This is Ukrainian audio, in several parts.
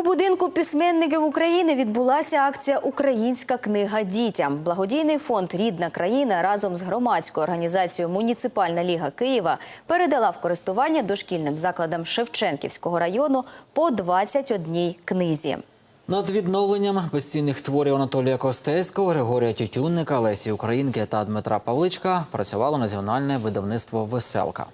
У будинку письменників України відбулася акція Українська книга дітям. Благодійний фонд Рідна країна разом з громадською організацією Муніципальна ліга Києва передала в користування дошкільним закладам Шевченківського району по 21 книзі. Над відновленням безцінних творів Анатолія Костецького, Григорія Тютюнника, Лесі Українки та Дмитра Павличка працювало національне видавництво Веселка.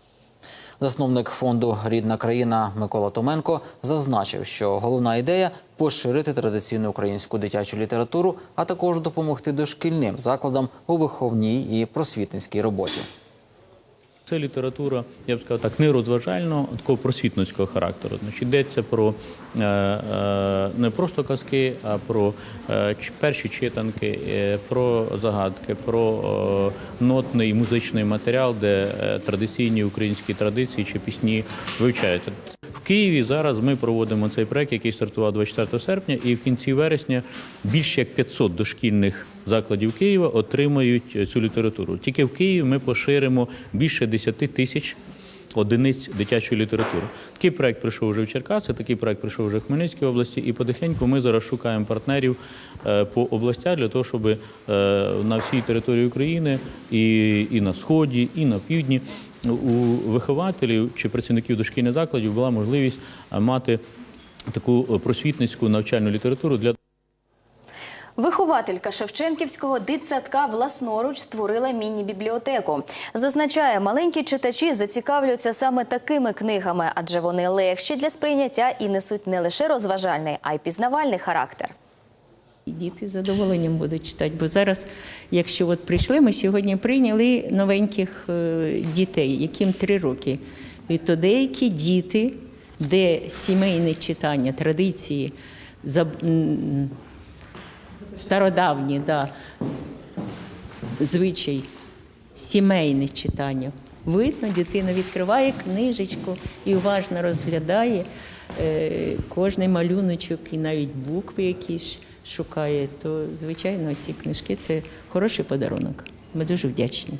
Засновник фонду Рідна країна Микола Томенко зазначив, що головна ідея поширити традиційну українську дитячу літературу, а також допомогти дошкільним закладам у виховній і просвітницькій роботі. Це література, я б сказав так, не розважального, а такого просвітницького характеру. Значить, йдеться про е, е, не просто казки, а про е, перші читанки, про загадки, про нотний музичний матеріал, де традиційні українські традиції чи пісні вивчаються. Києві зараз ми проводимо цей проект, який стартував 24 серпня, і в кінці вересня більше як 500 дошкільних закладів Києва отримають е, цю літературу. Тільки в Києві ми поширимо більше 10 тисяч одиниць дитячої літератури. Такий проект прийшов вже в Черкаси, такий проект прийшов вже в Хмельницькій області, і потихеньку ми зараз шукаємо партнерів е, по областях для того, щоб е, на всій території України і, і на сході, і на півдні у вихователів чи працівників дошкільних закладів була можливість е, мати таку е, просвітницьку навчальну літературу для Вихователька Шевченківського дитсадка власноруч створила міні-бібліотеку. Зазначає, маленькі читачі зацікавлюються саме такими книгами, адже вони легші для сприйняття і несуть не лише розважальний, а й пізнавальний характер. І Діти з задоволенням будуть читати. Бо зараз, якщо от прийшли, ми сьогодні прийняли новеньких е, дітей, яким три роки. І то деякі діти, де сімейне читання, традиції, стародавні, да, звичай, сімейне читання. Видно, дитина відкриває книжечку і уважно розглядає е, кожний малюночок і навіть букви якісь шукає. То, звичайно, ці книжки це хороший подарунок. Ми дуже вдячні.